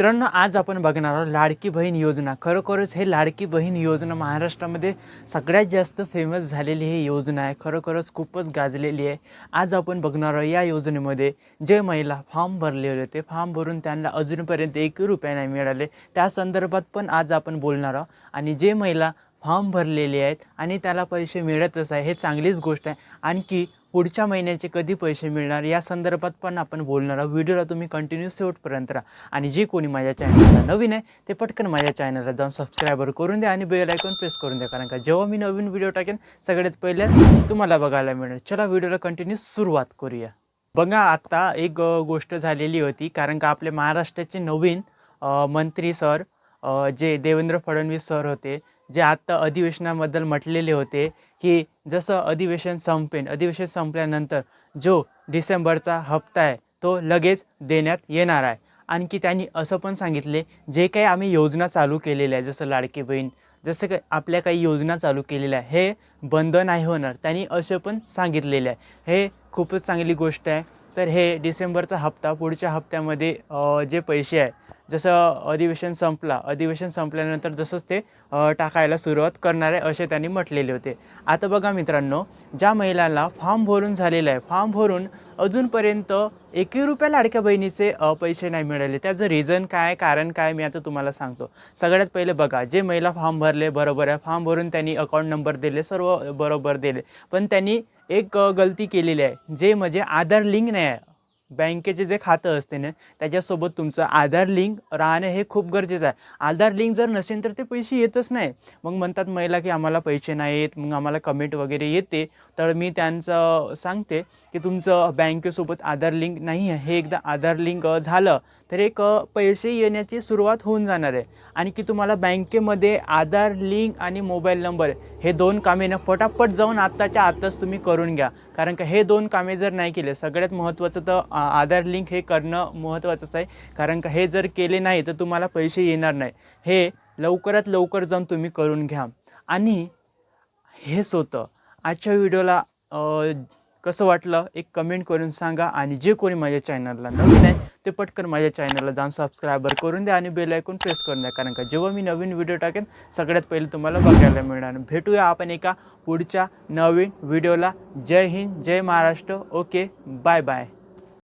मित्रांनो आज आपण बघणार आहोत लाडकी बहीण योजना. खरोखरच हे लाडकी बहीण योजना महाराष्ट्रामध्ये सगळ्यात जास्त फेमस झालेली ही योजना आहे. खरोखरच खूपच गाजलेली आहे. आज आपण बघणार आहोत या योजनेमध्ये जे महिला फॉर्म भरले होते फॉर्म भरून त्यांना अजूनपर्यंत एक रुपया नाही मिळाले. त्या संदर्भात पण आज आपण बोलणार आहोत. आणि जे महिला फॉर्म भरलेले आहेत आणि त्याला पैसे मिळतच आहे. हे चांगलीच गोष्ट आहे. आणखी पुढच्या महिन्याचे कधी पैसे मिळणार या संदर्भात पण आपण बोलणार आहोत. व्हिडिओला तुम्ही कंटिन्यू शेवटपर्यंत राहा. आणि जे कोणी माझ्या चॅनलला नवीन आहे ते पटकन माझ्या चॅनलला जाऊन सबस्क्रायबर करून द्या आणि बेल आयकॉन प्रेस करून द्या. कारण का जेव्हा मी नवीन व्हिडिओ टाकेन सगळ्यात पहिले तुम्हाला बघायला मिळेल. चला व्हिडिओला कंटिन्यू सुरुवात करूया. बघा आता एक गोष्ट झालेली होती. कारण का आपले महाराष्ट्राचे नवीन मंत्री सर जे देवेंद्र फडणवीस सर होते जे आत्ता अधिवेशनाबद्दल म्हटलेले होते की जसं अधिवेशन संपेन अधिवेशन संपल्यानंतर जो डिसेंबरचा हप्ता आहे तो लगेच देण्यात येणार आहे. आणखी त्यांनी असं पण सांगितले जे काही आम्ही योजना चालू केलेल्या आहे जसं लाडकी बहीण जसं काही आपल्या काही योजना चालू केलेल्या आहे हे बंद नाही होणार. त्यांनी असे पण सांगितलेले आहे. हे खूपच चांगली गोष्ट आहे. तर हे डिसेंबरचा हप्ता पुढच्या हप्त्यामध्ये जे पैसे आहे जसं अधिवेशन संपला अधिवेशन संपल्यानंतर जसंच ते टाकायला सुरुवात करणार आहे असे त्यांनी म्हटलेले होते. आता बघा मित्रांनो ज्या महिलांना फॉर्म भरून झालेला आहे फॉर्म भरून अजूनपर्यंत एकही रुपया लाडक्या बहिणीचे पैसे नाही मिळाले. त्याचं रिझन काय कारण काय मी आता तुम्हाला सांगतो. सगळ्यात पहिले बघा जे महिला फॉर्म भरले बरोबर आहे फॉर्म भरून त्यांनी अकाउंट नंबर दिले सर्व बरोबर दिले. पण त्यांनी एक गलती केलेली आहे जे म्हणजे आधार लिंक नाही आहे. बँकेचे जे खातं असते ना त्याच्यासोबत तुमचं आधार लिंक राहणं हे खूप गरजेचं आहे. आधार लिंक जर नसेल तर ते पैसे येतच नाही. मग म्हणतात महिला की आम्हाला पैसे नाही येत मग आम्हाला कमेंट वगैरे येते. तर मी त्यांचं सांगते की तुमचं बँकेसोबत आधार लिंक नाही आहे. हे एकदा आधार लिंक झालं तर एक पैसे येण्याची सुरुवात होऊन जाणार आहे. आणि की तुम्हाला बँकेमध्ये आधार लिंक आणि मोबाईल नंबर हे दोन कामे ना पटापट जाऊन आत्ताच्या आत्ताच तुम्ही करून घ्या. कारण का हे दोन कामे जर नाही केले सगळ्यात महत्त्वाचं तर आधार लिंक हे करणं महत्त्वाचंच आहे. कारण का हे जर केले नाही तर तुम्हाला पैसे येणार नाही. हे लवकरात लवकर जाऊन तुम्ही करून घ्या. आणि हेच होतं आजच्या व्हिडिओला कसं वाटलं एक कमेंट करून सांगा. आणि जे कोणी माझ्या चॅनलला नवीन आहे ते पटकन माझ्या चॅनलला जाऊन सबस्क्रायबर करून द्या. आणि बेल ऐकून प्रेस करून द्या. कारण का जेव्हा मी नवीन व्हिडिओ टाकेन सगळ्यात पहिले तुम्हाला बघायला मिळणार. भेटूया आपण एका पुढच्या नवीन व्हिडिओला जय हिंद जय महाराष्ट्र. Okay bye bye